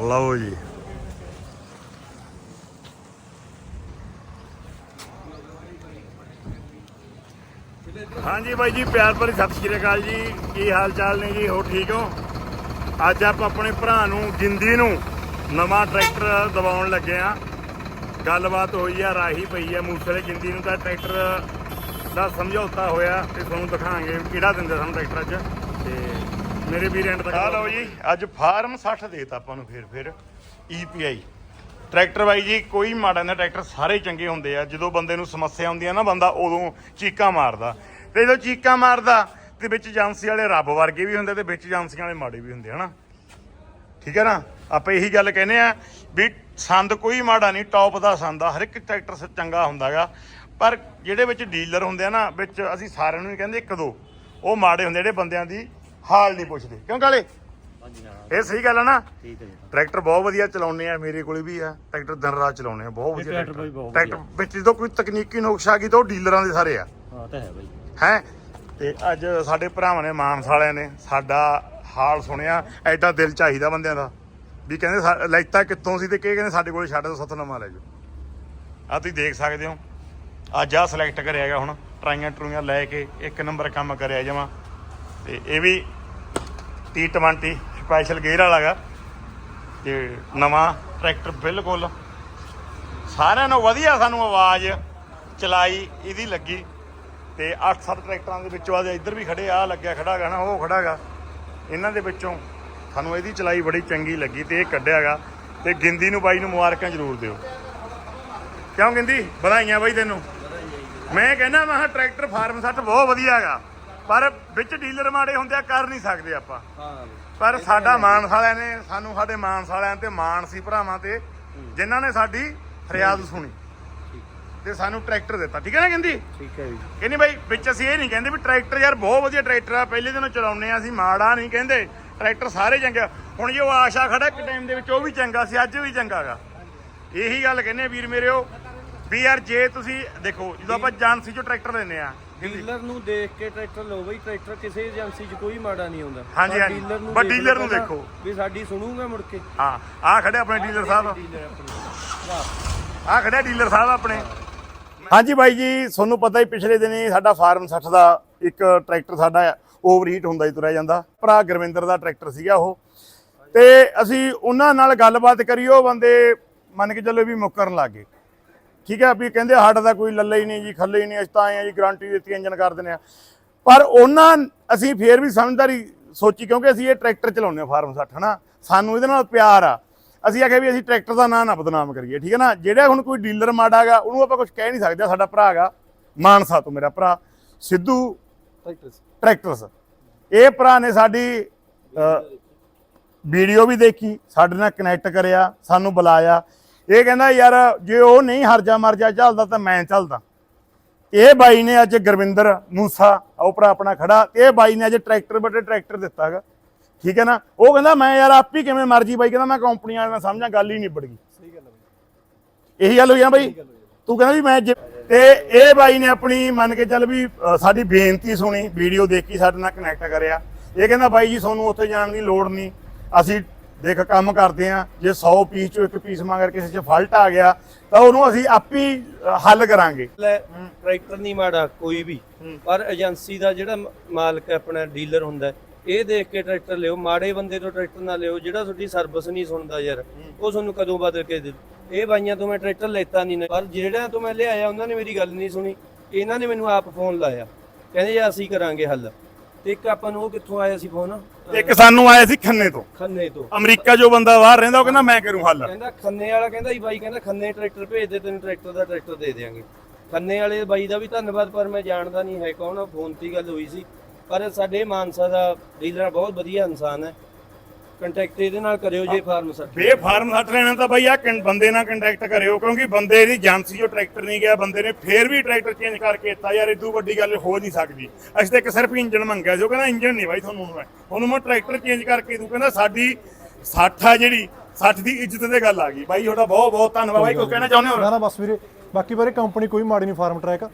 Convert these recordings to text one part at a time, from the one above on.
ਲਓ ਜੀ ਹਾਂਜੀ ਬਾਈ ਜੀ ਪਿਆਰ ਭਰੀ ਸਤਿ ਸ਼੍ਰੀ ਅਕਾਲ ਜੀ। ਕੀ ਹਾਲ ਚਾਲ ਨੇ ਜੀ? ਹੋ ਠੀਕ ਹੋ? ਅੱਜ ਆਪਾਂ ਆਪਣੇ ਭਰਾ ਨੂੰ ਗਿੰਦੀ ਨੂੰ ਨਵਾਂ ਟਰੈਕਟਰ ਦਿਵਾਉਣ ਲੱਗੇ ਆ ਗੱਲਬਾਤ ਹੋਈ ਆ ਰਾਹੀ ਪਈ ਆ ਮੂਸੇ ਦੇ ਗਿੰਦੀ ਨੂੰ ਤਾਂ ਟਰੈਕਟਰ ਦਾ ਸਮਝੌਤਾ ਹੋਇਆ ਤੇ ਤੁਹਾਨੂੰ ਦਿਖਾਵਾਂਗੇ। ਕਿਹੜਾ ਦਿੰਦੇ ਸਾਨੂੰ ਟਰੈਕਟਰ ਅੱਜ? ਤੇ ਮੇਰੇ ਵੀਰ ਐਂਡ ਤੱਕ ਆ ਲਓ ਜੀ, ਅੱਜ ਫਾਰਮ 60 ਦੇਤਾ ਆਪਾਂ ਨੂੰ ਫਿਰ ਫਿਰ EPI ਟਰੈਕਟਰ ਬਾਈ ਜੀ, ਕੋਈ ਮਾੜਾ ਨਾ, ਟਰੈਕਟਰ ਸਾਰੇ ਚੰਗੇ ਹੁੰਦੇ ਆ। ਜਦੋਂ ਬੰਦੇ ਨੂੰ ਸਮੱਸਿਆ ਹੁੰਦੀ ਆ ਨਾ, ਬੰਦਾ ਉਦੋਂ ਚੀਕਾਂ ਮਾਰਦਾ। ਤੇ ਜਦੋਂ ਚੀਕਾਂ ਮਾਰਦਾ, ਤੇ ਵਿੱਚ ਏਜੰਸੀ ਵਾਲੇ ਰੱਬ ਵਰਗੇ ਵੀ ਹੁੰਦੇ ਤੇ ਵਿੱਚ ਏਜੰਸੀਆਂ ਵਾਲੇ ਮਾੜੇ ਵੀ ਹੁੰਦੇ, ਹਨਾ? ਠੀਕ ਹੈ ਨਾ? ਆਪਾਂ ਇਹੀ ਗੱਲ ਕਹਿੰਦੇ ਆ ਵੀ ਸੰਦ ਕੋਈ ਮਾੜਾ ਨਹੀਂ ਟੌਪ ਦਾ ਸੰਦ ਆ। ਹਰ ਇੱਕ ਟਰੈਕਟਰ ਸ- ਚੰਗਾ ਹੁੰਦਾਗਾ। ਪਰ ਜਿਹੜੇ ਵਿੱਚ ਡੀਲਰ ਹੁੰਦੇ ਆ ਨਾ, ਵਿੱਚ ਅਸੀਂ ਸਾਰਿਆਂ ਨੂੰ ਕਹਿੰਦੇ ਇੱਕ ਦੋ। ਉਹ ਮਾੜੇ ਹੁੰਦੇ ਜਿਹੜੇ ਬੰਦਿਆਂ ਦੀ ਹਾਲ ਨਹੀਂ ਪੁੱਛਦੇ। ਕਿਉਂ ਕਾਲੇ? ਹਾਂਜੀ ਹਾਂ। ਇਹ ਸਹੀ ਗੱਲ ਆ ਨਾ। ਠੀਕ ਹੈ ਜੀ। ਟਰੈਕਟਰ ਬਹੁਤ ਵਧੀਆ ਚਲਾਉਂਦੇ ਆ ਮੇਰੇ ਕੋਲੇ ਵੀ ਆ। ਟਰੈਕਟਰ ਦਿਨ ਰਾਤ ਚਲਾਉਂਦੇ ਆ ਬਹੁਤ ਵਧੀਆ ਟਰੈਕਟਰ ਬਾਈ ਬਹੁਤ ਟਰੈਕਟਰ ਵਿੱਚ ਜਦੋਂ ਕੋਈ ਤਕਨੀਕੀ ਨੁਕਸ ਆ ਗਈ ਤਾਂ ਉਹ ਡੀਲਰਾਂ ਦੇ ਸਾਰੇ ਆ। ਹਾਂ ਤਾਂ ਹੈ ਬਾਈ। ਹੈ? ਤੇ ਅੱਜ ਸਾਡੇ ਭਰਾਵਾਂ ਨੇ ਮਾਨਸ ਵਾਲਿਆਂ ਨੇ ਸਾਡਾ ਹਾਲ ਸੁਣਿਆ ਐਡਾ ਦਿਲ ਚਾਹੀਦਾ ਬੰਦਿਆਂ ਦਾ। ਵੀ ਕਹਿੰਦੇ ਲੈਤਾ ਕਿੱਥੋਂ ਸੀ ਤੇ ਕੀ ਕਹਿੰਦੇ ਸਾਡੇ ਕੋਲ ਛੱਡ ਦੋ ਸੱਤ ਨਵਾਂ ਲੈ ਜਾਓ। ਆ ਤੁਸੀਂ ਦੇਖ ਸਕਦੇ ਹੋ। ਅੱਜ ਆ ਸਿਲੈਕਟ ਕਰਿਆ ਗਿਆ ਹੁਣ ਟਰਾਈਆਂ ਟਰੂਈਆਂ ਲੈ ਕੇ ਇੱਕ ਨੰਬਰ ਕੰਮ ਕਰਿਆ ਜਾਵਾਂ ਤੇ ਇਹ ਵੀ T20 ਸਪੈਸ਼ਲ ਗੇਅਰ ਵਾਲਾਗਾ ਤੇ ਨਵਾਂ ਟਰੈਕਟਰ ਬਿਲਕੁਲ ਸਾਰਿਆਂ ਨੂੰ ਵਧੀਆ ਸਾਨੂੰ ਆਵਾਜ਼ ਚਲਾਈ, ਇਹਦੀ ਲੱਗੀ ਤੇ 8-7 ਟਰੈਕਟਰਾਂ ਦੇ ਵਿੱਚੋਂ ਆ ਇੱਧਰ ਵੀ ਖੜੇ ਆ ਲੱਗਿਆ ਖੜਾਗਾ ਨਾ, ਉਹ ਖੜਾਗਾ। ਇਹਨਾਂ ਦੇ ਵਿੱਚੋਂ ਸਾਨੂੰ ਇਹਦੀ ਚਲਾਈ ਬੜੀ ਚੰਗੀ ਲੱਗੀ ਤੇ ਇਹ ਕੱਢਿਆਗਾ ਤੇ ਗਿੰਦੀ ਨੂੰ ਬਾਈ ਨੂੰ ਮੁਬਾਰਕਾਂ ਜ਼ਰੂਰ ਦਿਓ। ਕਿਉਂ ਗਿੰਦੀ? ਵਧਾਈਆਂ ਬਾਈ ਤੈਨੂੰ। ਮੈਂ ਕਹਿੰਦਾ ਮੈਂ ਟਰੈਕਟਰ ਫਾਰਮ ਸੱਟ ਬਹੁਤ ਵਧੀਆ ਹੈਗਾ। ਪਰ ਵਿੱਚ ਡੀਲਰ ਮਾੜੇ ਹੁੰਦੇ ਆ ਕਰ ਨਹੀਂ ਸਕਦੇ ਆਪਾਂ। ਹਾਂ। ਪਰ ਸਾਡਾ ਮਾਨਸ ਵਾਲਿਆਂ ਨੇ ਸਾਨੂੰ ਸਾਡੇ ਮਾਨਸ ਵਾਲਿਆਂ ਤੇ ਮਾਣ ਸੀ ਭਰਾਵਾਂ ਤੇ ਜਿਨ੍ਹਾਂ ਨੇ ਸਾਡੀ ਫਰਿਆਦ ਸੁਣੀ ਤੇ ਸਾਨੂੰ ਟਰੈਕਟਰ ਦਿੱਤਾ। ਠੀਕ ਹੈ ਨਾ ਕਹਿੰਦੀ? ਠੀਕ ਹੈ ਜੀ। ਕਹਿੰਦੀ ਬਾਈ ਵਿੱਚ ਅਸੀਂ ਇਹ ਨਹੀਂ ਕਹਿੰਦੇ ਵੀ ਟਰੈਕਟਰ ਯਾਰ ਬਹੁਤ ਵਧੀਆ ਟਰੈਕਟਰ ਆ ਪਹਿਲੇ ਦਿਨੋਂ ਚਲਾਉਨੇ ਆ ਅਸੀਂ ਮਾੜਾ ਨਹੀਂ ਕਹਿੰਦੇ। ਟਰੈਕਟਰ ਸਾਰੇ ਚੰਗੇ। ਹੁਣ ਜੋ ਆਸ਼ਾ ਖੜਾ ਇੱਕ ਟਾਈਮ ਦੇ ਵਿੱਚ ਉਹ ਵੀ ਚੰਗਾ ਸੀ ਅੱਜ ਵੀ ਚੰਗਾਗਾ ਇਹੀ ਗੱਲ ਕਹਿੰਦੇ ਵੀਰ ਮੇਰਿਓ ਵੀ ਯਾਰ ਜੇ ਤੁਸੀਂ ਦੇਖੋ ਜਦੋਂ ਆਪਾਂ ਏਜੰਸੀ ਚੋਂ ਟਰੈਕਟਰ ਲੈਨੇ ਆ ਡੀਲਰ ਨੂੰ ਦੇਖ ਕੇ ਟਰੈਕਟਰ ਲਓ ਬਈ ਟਰੈਕਟਰ ਕਿਸੇ ਏਜੰਸੀ 'ਚ ਕੋਈ ਮਾੜਾ ਨਹੀਂ ਹੁੰਦਾ ਹਾਂਜੀ, ਪਰ ਹਾਂਜੀ। ਡੀਲਰ ਨੂੰ ਪਰ ਦੇਖ ਨੂੰ ਦੇਖੋ। ਵੀ ਸਾਡੀ ਸੁਣੂਗਾ ਮੁੜ ਕੇ। ਹਾਂ ਆ ਖੜੇ ਆਪਣੇ ਡੀਲਰ ਸਾਹਿਬ। ਡੀਲਰ ਆਪਣੇ। ਆ ਖੜਿਆ ਡੀਲਰ ਸਾਹਿਬ ਆਪਣੇ। ਹਾਂਜੀ ਬਾਈ ਜੀ ਤੁਹਾਨੂੰ ਪਤਾ ਹੀ ਪਿਛਲੇ ਦਿਨੀ ਸਾਡਾ ਫਾਰਮ 60 ਦਾ ਇੱਕ ਟਰੈਕਟਰ ਸਾਡਾ ਓਵਰਹੀਟ ਹੁੰਦਾ ਹੀ ਤੁਰਿਆ ਜਾਂਦਾ। ਭਰਾ ਗੁਰਵਿੰਦਰ ਦਾ ਟਰੈਕਟਰ ਸੀਗਾ ਉਹ। ਤੇ ਅਸੀਂ ਉਹਨਾਂ ਨਾਲ ਗੱਲਬਾਤ ਕਰੀ ਉਹ ਬੰਦੇ ਮੰਨ ਕੇ ਚੱਲੋ ਵੀ ਮੁੱਕਰਨ ਲੱਗੇ ਠੀਕ ਹੈ ਵੀ ਕਹਿੰਦੇ ਸਾਡਾ ਤਾਂ ਕੋਈ ਲੱਲੇ ਹੀ ਨਹੀਂ ਜੀ ਖੱਲੇ ਹੀ ਨਹੀਂ ਅਸੀਂ ਤਾਂ ਆਏ ਆ ਜੀ ਗਾਰੰਟੀ ਦਿੱਤੀ ਇੰਜਨ ਕਰ ਦਿੰਦੇ ਆ ਪਰ ਉਹਨਾਂ ਅਸੀਂ ਫੇਰ ਵੀ ਸਮਝਦਾਰੀ ਸੋਚੀ ਕਿਉਂਕਿ ਅਸੀਂ ਇਹ ਟਰੈਕਟਰ ਚਲਾਉਂਦੇ ਆ ਫਾਰਮ 60 ਹਨਾ? ਸਾਨੂੰ ਇਹਦੇ ਨਾਲ ਪਿਆਰ ਆ। ਅਸੀਂ ਆਖਿਆ ਵੀ ਅਸੀਂ ਟਰੈਕਟਰ ਦਾ ਨਾਂ ਨਾ ਬਦਨਾਮ ਕਰੀਏ ਠੀਕ ਹੈ ਨਾ? ਜਿਹੜਾ ਹੁਣ ਕੋਈ ਡੀਲਰ ਮਾੜਾਗਾ ਉਹਨੂੰ ਆਪਾਂ ਕੁਝ ਕਹਿ ਨਹੀਂ ਸਕਦੇ ਸਾਡਾ ਭਰਾ ਹੈਗਾ ਮਾਨਸਾ ਤੋਂ ਮੇਰਾ ਭਰਾ ਸਿੱਧੂ ਟਰੈਕਟਰਸ। ਇਹ ਭਰਾ ਨੇ ਸਾਡੀ ਵੀਡੀਓ ਵੀ ਦੇਖੀ ਸਾਡੇ ਨਾਲ ਕਨੈਕਟ ਕਰਿਆ ਸਾਨੂੰ ਬੁਲਾਇਆ। ਇਹ ਕਹਿੰਦਾ ਯਾਰ ਜੇ ਉਹ ਨਹੀਂ ਹਰਜਾ ਮਰਜਾ ਚੱਲਦਾ ਤਾਂ ਮੈਂ ਚੱਲਦਾ। ਇਹ ਬਾਈ ਨੇ ਅੱਜ ਗੁਰਵਿੰਦਰ ਮੂਸਾ ਉਹ ਭਰਾ ਆਪਣਾ ਖੜਾ ਇਹ ਬਾਈ ਨੇ ਅੱਜ ਟਰੈਕਟਰ ਬਟੇ ਟਰੈਕਟਰ ਦਿੱਤਾ ਹੈਗਾ। ਠੀਕ ਹੈ ਨਾ? ਉਹ ਕਹਿੰਦਾ ਮੈਂ ਯਾਰ ਆਪ ਹੀ ਕਿਵੇਂ ਮਰਜ਼ੀ ਬਾਈ ਕਹਿੰਦਾ ਮੈਂ ਕੰਪਨੀ ਵਾਲੇ ਨਾਲ ਸਮਝਾਂ ਗੱਲ ਹੀ ਨਿਬੜ ਗਈ। ਸਹੀ ਗੱਲ ਹੈ ਇਹੀ ਗੱਲ ਹੋਈ ਆ ਬਾਈ? ਤੂੰ ਕਹਿੰਦਾ ਵੀ ਮੈਂ ਤੇ ਇਹ ਬਾਈ ਨੇ ਆਪਣੀ ਮੰਨ ਕੇ ਚੱਲ ਵੀ ਸਾਡੀ ਬੇਨਤੀ ਸੁਣੀ ਵੀਡੀਓ ਦੇਖੀ ਸਾਡੇ ਨਾਲ ਕਨੈਕਟ ਕਰਿਆ। ਇਹ ਕਹਿੰਦਾ ਬਾਈ ਜੀ ਤੁਹਾਨੂੰ ਉੱਥੇ ਜਾਣ ਦੀ ਲੋੜ ਨਹੀਂ। ਅਸੀਂ ਦੇਖ ਕੰਮ ਕਰਦੇ ਆ ਜੇ 100 ਪੀਸ ਚੋਂ ਇੱਕ ਪੀਸ ਮਗਰ ਕਿਸੇ 'ਚ ਫਾਲਟ ਆ ਗਿਆ ਤਾਂ ਉਹਨੂੰ ਅਸੀਂ ਆਪੇ ਹੱਲ ਕਰਾਂਗੇ। ਲੈ ਟਰੈਕਟਰ ਨਹੀਂ ਮਾੜਾ ਕੋਈ ਵੀ। ਪਰ ਏਜੰਸੀ ਦਾ ਜਿਹੜਾ ਮਾਲਕ ਹੈ ਆਪਣਾ ਡੀਲਰ ਹੁੰਦਾ ਇਹ ਦੇਖ ਕੇ ਟਰੈਕਟਰ ਲਿਓ ਮਾੜੇ ਬੰਦੇ ਤੋਂ ਟਰੈਕਟਰ ਨਾ ਲਿਓ ਜਿਹੜਾ ਤੁਹਾਡੀ ਸਰਵਿਸ ਨਹੀਂ ਸੁਣਦਾ ਯਾਰ ਉਹ ਤੁਹਾਨੂੰ ਕਦੋਂ ਬਦਲ ਕੇ ਦੇ ਇਹ ਬਾਈਆਂ ਤੋਂ ਮੈਂ ਟਰੈਕਟਰ ਲੈਤਾ ਨਹੀਂ ਪਰ ਜਿਹੜਾ ਤੋਂ ਮੈਂ ਲਿਆਇਆ ਉਹਨਾਂ ਨੇ ਮੇਰੀ ਗੱਲ ਨਹੀਂ ਸੁਣੀ ਇਹਨਾਂ ਨੇ ਮੈਨੂੰ ਆਪ ਫੋਨ ਲਾਇਆ ਕਹਿੰਦੇ ਯਾ ਅਸੀਂ ਕਰਾਂਗੇ ਹੱਲ। ਤੇ ਇੱਕ ਆਪਾਂ ਨੂੰ ਉਹ ਕਿੱਥੋਂ ਆਇਆ ਸੀ ਫੋਨ? ਇੱਕ ਸਾਨੂੰ ਆਇਆ ਸੀ ਖੰਨੇ ਤੋਂ। ਖੰਨੇ ਤੋਂ। ਅਮਰੀਕਾ ਜੋ ਬੰਦਾ ਬਾਹਰ ਰਹਿੰਦਾ ਉਹ ਕਹਿੰਦਾ ਮੈਂ ਕਰੂੰ ਹੱਲ। ਕਹਿੰਦਾ ਖੰਨੇ ਵਾਲਾ ਕਹਿੰਦਾ ਜੀ ਬਾਈ ਕਹਿੰਦਾ ਖੰਨੇ ਟਰੈਕਟਰ ਭੇਜ ਦੇ ਤੈਨੂੰ ਟਰੈਕਟਰ ਦਾ ਟਰੈਕਟਰ ਦੇ ਦੇਾਂਗੇ ਖੰਨੇ ਵਾਲੇ ਬਾਈ ਦਾ ਵੀ ਧੰਨਵਾਦ ਪਰ ਮੈਂ ਜਾਣਦਾ ਨਹੀਂ ਹੈ ਕੌਣ ਫੋਨ ਤੇ ਗੱਲ ਹੋਈ ਸੀ। ਪਰ ਸਾਡੇ ਮਾਨਸਾ ਦਾ ਡੀਲਰ ਬਹੁਤ ਵਧੀਆ ਇਨਸਾਨ ਹੈ। ਕੰਟੈਕਟ ਇਹਦੇ ਨਾਲ ਕਰਿਓ ਜੇ ਫਾਰਮ ਸਰ ਬੇ ਫਾਰਮ ਹੱਟ ਲੈਣਾ ਤਾਂ ਬਈ ਆ ਬੰਦੇ ਨਾਲ ਕੰਟੈਕਟ ਕਰਿਓ ਕਿਉਂਕਿ ਬੰਦੇ ਦੀ ਏਜੰਸੀ ਜੋ ਟਰੈਕਟਰ ਨਹੀਂ ਗਿਆ ਬੰਦੇ ਨੇ ਫੇਰ ਵੀ ਟਰੈਕਟਰ ਚੇਂਜ ਕਰਕੇ ਦਿੱਤਾ ਯਾਰ ਇਦੋਂ ਵੱਡੀ ਗੱਲ ਹੋ ਨਹੀਂ ਸਕਦੀ। ਅਸੀਂ ਤਾਂ ਇੱਕ ਸਿਰਫ ਇੰਜਨ ਮੰਗਿਆ ਸੀ ਉਹ ਕਹਿੰਦਾ ਇੰਜਨ ਨਹੀਂ ਬਾਈ ਤੁਹਾਨੂੰ ਮੈਂ। ਉਹਨੂੰ ਮੈਂ ਟਰੈਕਟਰ ਚੇਂਜ ਕਰਕੇ ਤੂੰ ਕਹਿੰਦਾ ਸਾਡੀ 60 ਆ ਜਿਹੜੀ 60 ਦੀ ਇੱਜ਼ਤ ਤੇ ਗੱਲ ਆ ਗਈ। ਬਾਈ ਤੁਹਾਡਾ ਬਹੁਤ ਬਹੁਤ ਧੰਨਵਾਦ। ਬਾਈ ਕੋਈ ਕਹਿਣਾ ਚਾਹੁੰਦੇ ਹੋ? ਨਾ ਨਾ ਬਸ ਵੀਰੇ ਬਾਕੀ ਬਾਰੇ ਕੰਪਨੀ ਕੋਈ ਮਾੜੀ ਨਹੀਂ ਫਾਰਮ ਟਰੈਕ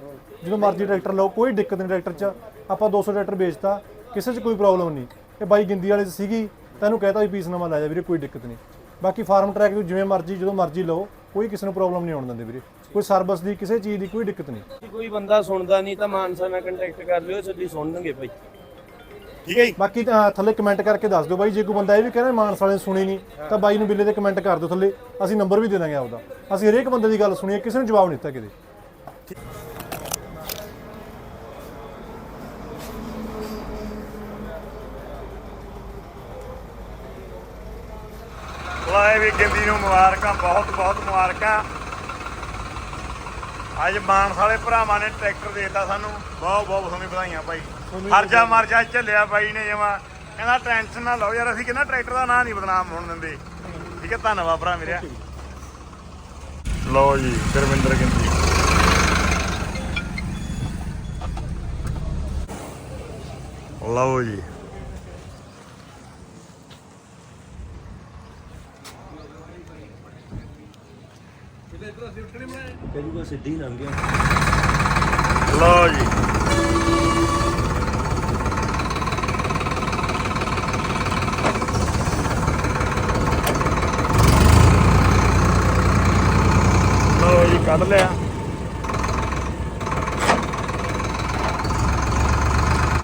ਜਦੋਂ ਮਰਜ਼ੀ ਟਰੈਕਟਰ ਲਓ ਕੋਈ ਦਿੱਕਤ ਨਹੀਂ ਟਰੈਕਟਰ 'ਚ। ਆਪਾਂ 200 ਟਰੈਕਟਰ ਵੇਚਤਾ ਕਿਸੇ 'ਚ ਕੋਈ ਪ੍ਰੋਬਲਮ ਨਹੀਂ। ਇਹ ਬਾਈ ਗਿੰਦੀ ਵਾਲੇ 'ਚ ਸੀਗੀ। ਤੈਨੂੰ ਕਹਿਤਾ ਵੀ ਪੀਸ ਨਵਾਂ ਲੈ ਜਾ ਵੀਰੇ ਕੋਈ ਦਿੱਕਤ ਨਹੀਂ। ਬਾਕੀ ਫਾਰਮ ਟਰੈਕ ਨੂੰ ਜਿਵੇਂ ਮਰਜ਼ੀ ਜਦੋਂ ਮਰਜ਼ੀ ਲਓ ਕੋਈ ਕਿਸੇ ਨੂੰ ਪ੍ਰੋਬਲਮ ਨਹੀਂ ਆਉਣ ਦਿੰਦੇ ਵੀਰੇ। ਕੋਈ ਸਰਵਿਸ ਦੀ ਕਿਸੇ ਚੀਜ਼ ਦੀ ਕੋਈ ਦਿੱਕਤ ਨਹੀਂ। ਜੇ ਕੋਈ ਬੰਦਾ ਸੁਣਦਾ ਨਹੀਂ ਤਾਂ ਮਾਨਸਾ ਨਾਲ ਕੰਟੈਕਟ ਕਰ ਲਿਓ ਤੁਹਾਡੀ ਸੁਣਨਗੇ ਭਾਈ ਠੀਕ ਹੈ ਜੀ। ਬਾਕੀ ਤਾਂ ਥੱਲੇ ਕਮੈਂਟ ਕਰਕੇ ਦੱਸ ਦਿਓ ਬਾਈ ਜੇ ਕੋਈ ਬੰਦਾ ਇਹ ਵੀ ਕਹਿੰਦਾ ਮਾਨਸ ਵਾਲੇ ਨੇ ਸੁਣੀ ਨਹੀਂ ਤਾਂ ਬਾਈ ਨੂੰ ਬਿੱਲੇ ਤੇ ਕਮੈਂਟ ਕਰ ਦਿਓ ਥੱਲੇ। ਅਸੀਂ ਨੰਬਰ ਵੀ ਦੇ ਦਾਂਗੇ ਆਪਦਾ। ਅਸੀਂ ਹਰੇਕ ਬੰਦੇ ਦੀ ਗੱਲ ਸੁਣੀ ਹੈ ਕਿਸੇ ਨੂੰ ਜਵਾਬ ਨਹੀਂ ਦਿੱਤਾ ਕਿਤੇ। ਲਾਏ ਵੀ ਗਿੰਦੀ ਨੂੰ ਮੁਬਾਰਕਾਂ ਬਹੁਤ ਬਹੁਤ ਮੁਬਾਰਕਾਂ। ਅੱਜ ਮਾਨਸ ਵਾਲੇ ਭਰਾਵਾਂ ਨੇ ਟਰੈਕਟਰ ਦੇਤਾ ਸਾਨੂੰ। ਬਹੁਤ ਬਹੁਤ ਤੁਹਾਨੂੰ ਵਧਾਈਆਂ ਭਾਈ ਹਰਜਾ ਮਰਜਾ ਝੱਲਿਆ ਬਾਈ ਨੇ ਜਮਾ। ਕਹਿੰਦਾ ਟੈਨਸ਼ਨ ਨਾ ਲਓ ਯਾਰ ਅਸੀਂ ਕਹਿੰਦਾ ਟਰੈਕਟਰ ਦਾ ਨਾਂ ਨਹੀਂ ਬਦਨਾਮ ਹੋਣ ਦਿੰਦੇ। ਠੀਕ ਹੈ ਧੰਨਵਾਦ ਭਰਾ ਮੇਰਿਆ ਲਓ ਜੀ ਗੁਰਵਿੰਦਰ ਗਿੰਦੀ। ਲਓ ਜੀ। ਕਹਿੰਦਾ ਸਿੱਧੀ ਲੰਘ ਗਿਆ। ਲਓ ਜੀ। ਲਓ ਜੀ ਕੱਢ ਲਿਆ।